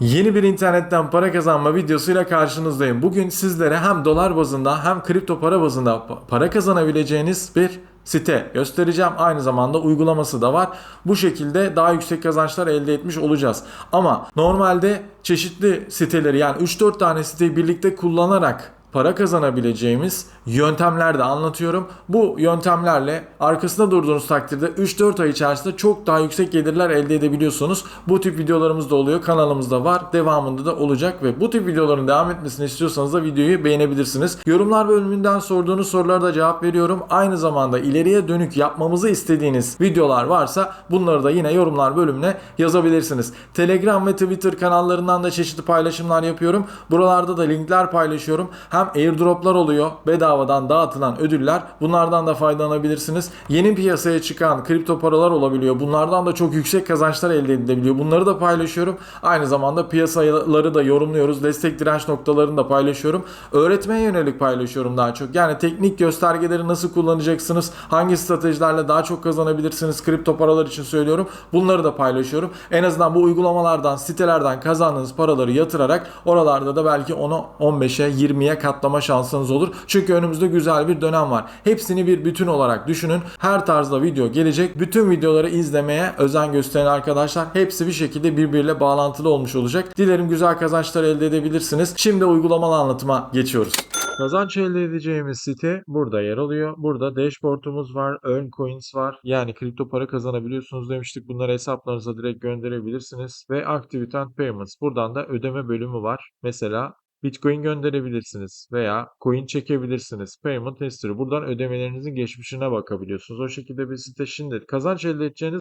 Yeni bir internetten para kazanma videosuyla karşınızdayım. Bugün sizlere hem dolar bazında hem kripto para bazında pa- para kazanabileceğiniz bir site göstereceğim. Aynı zamanda uygulaması da var. Bu şekilde daha yüksek kazançlar elde etmiş olacağız. Ama normalde çeşitli siteleri yani 3-4 tane siteyi birlikte kullanarak para kazanabileceğimiz yöntemler de anlatıyorum. Bu yöntemlerle arkasında durduğunuz takdirde 3-4 ay içerisinde çok daha yüksek gelirler elde edebiliyorsunuz. Bu tip videolarımız da oluyor. Kanalımızda var. Devamında da olacak ve bu tip videoların devam etmesini istiyorsanız da videoyu beğenebilirsiniz. Yorumlar bölümünden sorduğunuz sorulara da cevap veriyorum. Aynı zamanda ileriye dönük yapmamızı istediğiniz videolar varsa bunları da yine yorumlar bölümüne yazabilirsiniz. Telegram ve Twitter kanallarından da çeşitli paylaşımlar yapıyorum. Buralarda da linkler paylaşıyorum. Hem airdroplar oluyor. Bedavadan dağıtılan ödüller. Bunlardan da faydalanabilirsiniz. Yeni piyasaya çıkan kripto paralar olabiliyor. Bunlardan da çok yüksek kazançlar elde edilebiliyor. Bunları da paylaşıyorum. Aynı zamanda piyasaları da yorumluyoruz. Destek direnç noktalarını da paylaşıyorum. Öğretmeye yönelik paylaşıyorum daha çok. Yani teknik göstergeleri nasıl kullanacaksınız? Hangi stratejilerle daha çok kazanabilirsiniz? Kripto paralar için söylüyorum. Bunları da paylaşıyorum. En azından bu uygulamalardan, sitelerden kazandığınız paraları yatırarak oralarda da belki onu 15'e, 20'ye katlama şansınız olur. Çünkü önümüzde güzel bir dönem var. Hepsini bir bütün olarak düşünün. Her tarzda video gelecek. Bütün videoları izlemeye özen gösterin arkadaşlar. Hepsi bir şekilde birbiriyle bağlantılı olmuş olacak. Dilerim güzel kazançlar elde edebilirsiniz. Şimdi uygulamalı anlatıma geçiyoruz. Kazanç elde edeceğimiz site burada yer alıyor. Burada dashboard'umuz var, earn coins var. Yani kripto para kazanabiliyorsunuz demiştik. Bunları hesaplarınıza direkt gönderebilirsiniz. Ve activity and payments. Buradan da ödeme bölümü var. Mesela Bitcoin gönderebilirsiniz veya coin çekebilirsiniz. Payment history. Buradan ödemelerinizin geçmişine bakabiliyorsunuz. O şekilde bir site şimdi kazanç elde edeceğiniz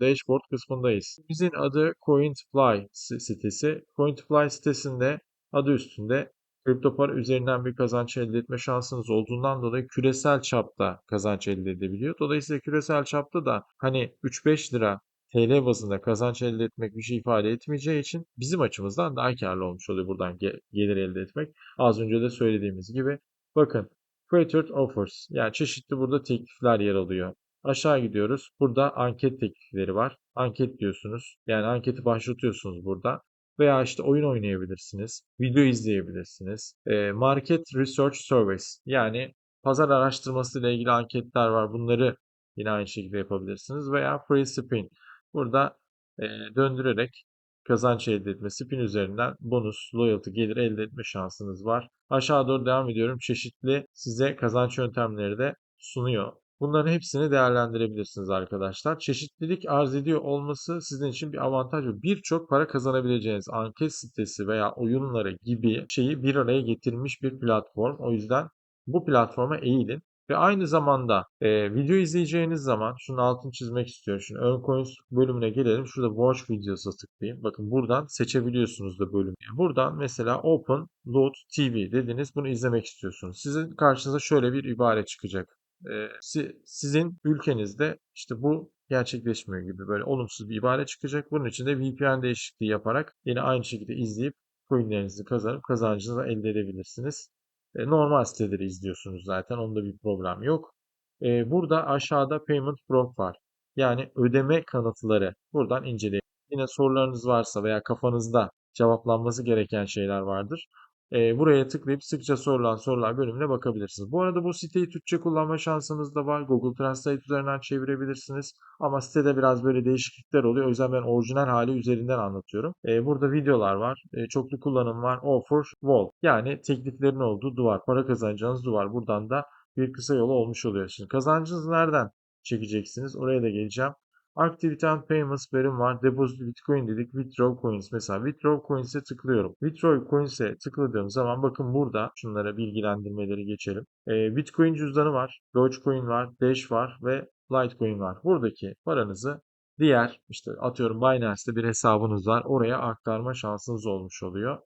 dashboard kısmındayız. Bizim adı CoinFly sitesi. CoinFly sitesinde adı üstünde kripto para üzerinden bir kazanç elde etme şansınız olduğundan dolayı küresel çapta kazanç elde edebiliyor. Dolayısıyla küresel çapta da hani 3-5 lira TL bazında kazanç elde etmek bir şey ifade etmeyeceği için bizim açımızdan daha karlı olmuş oluyor buradan ge- gelir elde etmek. Az önce de söylediğimiz gibi bakın Featured Offers yani çeşitli burada teklifler yer alıyor. Aşağı gidiyoruz. Burada anket teklifleri var. Anket diyorsunuz. Yani anketi başlatıyorsunuz burada. Veya işte oyun oynayabilirsiniz. Video izleyebilirsiniz. Market Research Service yani pazar araştırması ile ilgili anketler var. Bunları yine aynı şekilde yapabilirsiniz. Veya Free Spin. Burada e, döndürerek kazanç elde etme, spin üzerinden bonus, loyalty gelir elde etme şansınız var. Aşağı doğru devam ediyorum. Çeşitli size kazanç yöntemleri de sunuyor. Bunların hepsini değerlendirebilirsiniz arkadaşlar. Çeşitlilik arz ediyor olması sizin için bir avantaj ve birçok para kazanabileceğiniz anket sitesi veya oyunları gibi şeyi bir araya getirmiş bir platform. O yüzden bu platforma eğilin. Ve aynı zamanda e, video izleyeceğiniz zaman şunun altını çizmek istiyorum. Şimdi Earn Coins bölümüne gelelim. Şurada Watch Videos'a tıklayayım. Bakın buradan seçebiliyorsunuz da bölümü. Buradan mesela Open Load TV dediniz. Bunu izlemek istiyorsunuz. Sizin karşınıza şöyle bir ibare çıkacak. E, si- sizin ülkenizde işte bu gerçekleşmiyor gibi böyle olumsuz bir ibare çıkacak. Bunun için de VPN değişikliği yaparak yine aynı şekilde izleyip coinlerinizi kazanıp kazancınızı elde edebilirsiniz. E, normal siteleri izliyorsunuz zaten. Onda bir problem yok. E, burada aşağıda Payment Proof var. Yani ödeme kanıtları. Buradan inceleyin. Yine sorularınız varsa veya kafanızda cevaplanması gereken şeyler vardır. E, buraya tıklayıp sıkça sorulan sorular bölümüne bakabilirsiniz. Bu arada bu siteyi Türkçe kullanma şansınız da var. Google Translate üzerinden çevirebilirsiniz. Ama sitede biraz böyle değişiklikler oluyor. O yüzden ben orijinal hali üzerinden anlatıyorum. E, burada videolar var. E, çoklu kullanım var. Offer, Wall. Yani tekliflerin olduğu duvar. Para kazanacağınız duvar. Buradan da bir kısa yolu olmuş oluyor. Şimdi kazancınızı nereden çekeceksiniz? Oraya da geleceğim. Activity and Payments bölüm var. Deposit Bitcoin dedik. Withdraw Coins. Mesela Withdraw Coins'e tıklıyorum. Withdraw Coins'e tıkladığım zaman bakın burada şunlara bilgilendirmeleri geçelim. Ee, Bitcoin cüzdanı var. Dogecoin var. Dash var ve Litecoin var. Buradaki paranızı diğer işte atıyorum Binance'te bir hesabınız var. Oraya aktarma şansınız olmuş oluyor.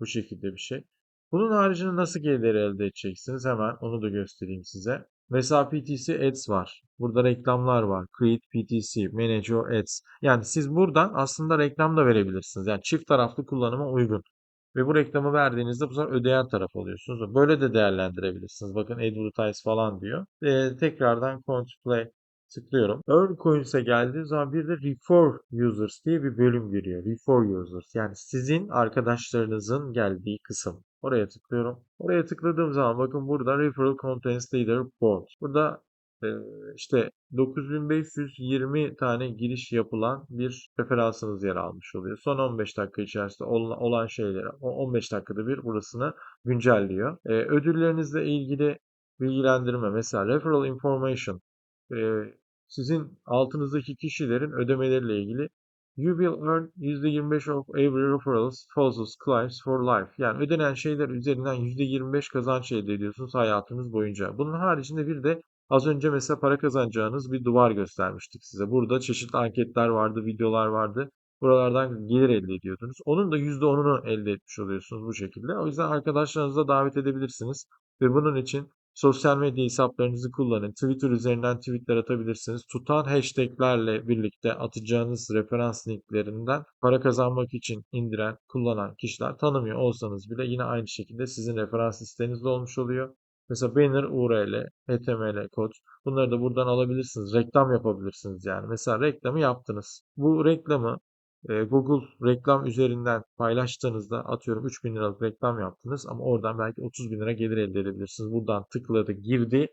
Bu şekilde bir şey. Bunun haricinde nasıl gelir elde edeceksiniz? Hemen onu da göstereyim size. Mesela PTC Ads var. Burada reklamlar var. Create PTC, Manage Your Ads. Yani siz buradan aslında reklam da verebilirsiniz. Yani çift taraflı kullanıma uygun. Ve bu reklamı verdiğinizde bu sefer ödeyen taraf oluyorsunuz. Böyle de değerlendirebilirsiniz. Bakın advertise falan diyor. Ee, tekrardan Contemplate tıklıyorum. Earn Coins'e geldiği zaman bir de Refer Users diye bir bölüm giriyor. Refer Users yani sizin arkadaşlarınızın geldiği kısım. Oraya tıklıyorum. Oraya tıkladığım zaman bakın burada Referral Contents Leaderboard. Burada e, işte 9520 tane giriş yapılan bir referansınız yer almış oluyor. Son 15 dakika içerisinde olan, şeyleri o 15 dakikada bir burasını güncelliyor. E, ödüllerinizle ilgili bilgilendirme mesela referral information e, sizin altınızdaki kişilerin ödemeleriyle ilgili You will earn %25 of every referrals falls clients for life. Yani ödenen şeyler üzerinden %25 kazanç elde ediyorsunuz hayatınız boyunca. Bunun haricinde bir de az önce mesela para kazanacağınız bir duvar göstermiştik size. Burada çeşitli anketler vardı, videolar vardı. Buralardan gelir elde ediyordunuz. Onun da %10'unu elde etmiş oluyorsunuz bu şekilde. O yüzden arkadaşlarınızı da davet edebilirsiniz. Ve bunun için Sosyal medya hesaplarınızı kullanın. Twitter üzerinden tweetler atabilirsiniz. Tutan hashtaglerle birlikte atacağınız referans linklerinden para kazanmak için indiren, kullanan kişiler tanımıyor olsanız bile yine aynı şekilde sizin referans listenizde olmuş oluyor. Mesela banner URL, HTML kod bunları da buradan alabilirsiniz. Reklam yapabilirsiniz yani. Mesela reklamı yaptınız. Bu reklamı Google reklam üzerinden paylaştığınızda atıyorum 3000 liralık reklam yaptınız ama oradan belki 30 bin lira gelir elde edebilirsiniz. Buradan tıkladı, girdi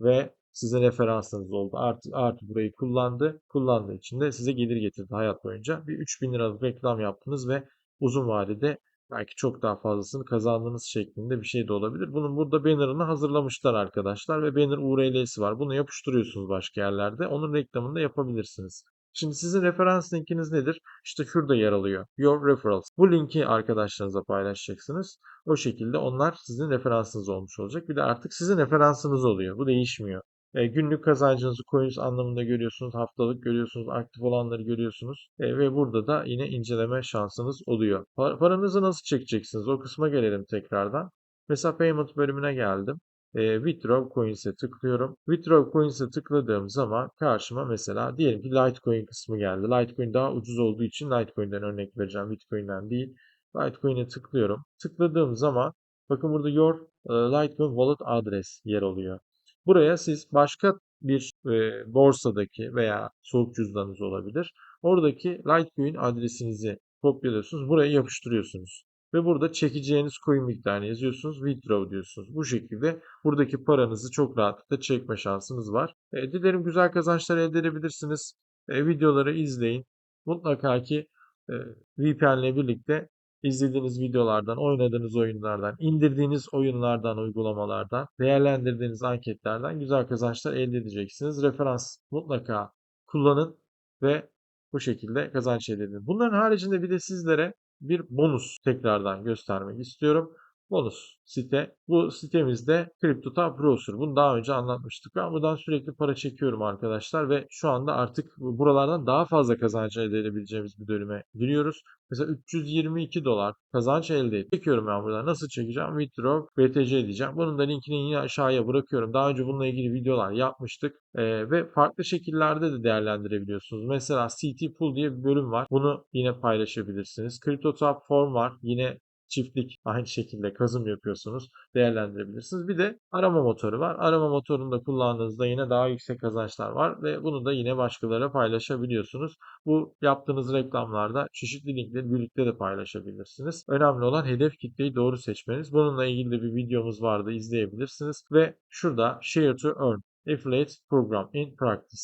ve size referansınız oldu. Artı, artı burayı kullandı. Kullandığı için de size gelir getirdi hayat boyunca. Bir 3000 liralık reklam yaptınız ve uzun vadede belki çok daha fazlasını kazandığınız şeklinde bir şey de olabilir. Bunun burada banner'ını hazırlamışlar arkadaşlar ve banner URL'si var. Bunu yapıştırıyorsunuz başka yerlerde. Onun reklamını da yapabilirsiniz. Şimdi sizin referans linkiniz nedir? İşte şurada yer alıyor. Your referrals. Bu linki arkadaşlarınıza paylaşacaksınız. O şekilde onlar sizin referansınız olmuş olacak. Bir de artık sizin referansınız oluyor. Bu değişmiyor. E, günlük kazancınızı coins anlamında görüyorsunuz. Haftalık görüyorsunuz. Aktif olanları görüyorsunuz. E, ve burada da yine inceleme şansınız oluyor. Par- paranızı nasıl çekeceksiniz? O kısma gelelim tekrardan. Mesela payment bölümüne geldim e, Withdraw Coins'e tıklıyorum. Withdraw Coins'e tıkladığım zaman karşıma mesela diyelim ki Litecoin kısmı geldi. Litecoin daha ucuz olduğu için Litecoin'den örnek vereceğim. Bitcoin'den değil. Litecoin'e tıklıyorum. Tıkladığım zaman bakın burada Your e, Litecoin Wallet Address yer alıyor. Buraya siz başka bir e, borsadaki veya soğuk cüzdanınız olabilir. Oradaki Litecoin adresinizi kopyalıyorsunuz. Buraya yapıştırıyorsunuz. Ve burada çekeceğiniz coin miktarını yazıyorsunuz. Withdraw diyorsunuz. Bu şekilde buradaki paranızı çok rahatlıkla çekme şansınız var. E, dilerim güzel kazançlar elde edebilirsiniz. E, videoları izleyin. Mutlaka ki e, VPN ile birlikte izlediğiniz videolardan, oynadığınız oyunlardan, indirdiğiniz oyunlardan, uygulamalardan, değerlendirdiğiniz anketlerden güzel kazançlar elde edeceksiniz. Referans mutlaka kullanın ve bu şekilde kazanç elde edin. Bunların haricinde bir de sizlere bir bonus tekrardan göstermek istiyorum. Bonus site. Bu sitemizde CryptoTab Browser. Bunu daha önce anlatmıştık. Ben buradan sürekli para çekiyorum arkadaşlar ve şu anda artık buralardan daha fazla kazanç elde edebileceğimiz bir bölüme giriyoruz. Mesela 322 dolar kazanç elde et. Çekiyorum ben buradan. Nasıl çekeceğim? Withdraw BTC diyeceğim. Bunun da linkini yine aşağıya bırakıyorum. Daha önce bununla ilgili videolar yapmıştık. Ee, ve farklı şekillerde de değerlendirebiliyorsunuz. Mesela CT Pool diye bir bölüm var. Bunu yine paylaşabilirsiniz. CryptoTab Form var. Yine çiftlik aynı şekilde kazım yapıyorsunuz değerlendirebilirsiniz. Bir de arama motoru var. Arama motorunu da kullandığınızda yine daha yüksek kazançlar var ve bunu da yine başkalarına paylaşabiliyorsunuz. Bu yaptığınız reklamlarda çeşitli linkleri birlikte de paylaşabilirsiniz. Önemli olan hedef kitleyi doğru seçmeniz. Bununla ilgili de bir videomuz vardı izleyebilirsiniz. Ve şurada Share to Earn Affiliate Program in Practice.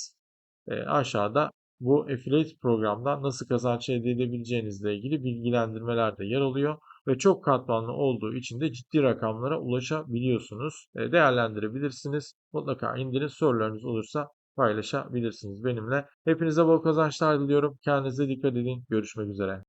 E, aşağıda bu affiliate programdan nasıl kazanç elde edebileceğinizle ilgili bilgilendirmeler de yer alıyor ve çok katmanlı olduğu için de ciddi rakamlara ulaşabiliyorsunuz. E, değerlendirebilirsiniz. Mutlaka indirin sorularınız olursa paylaşabilirsiniz benimle. Hepinize bol kazançlar diliyorum. Kendinize dikkat edin. Görüşmek üzere.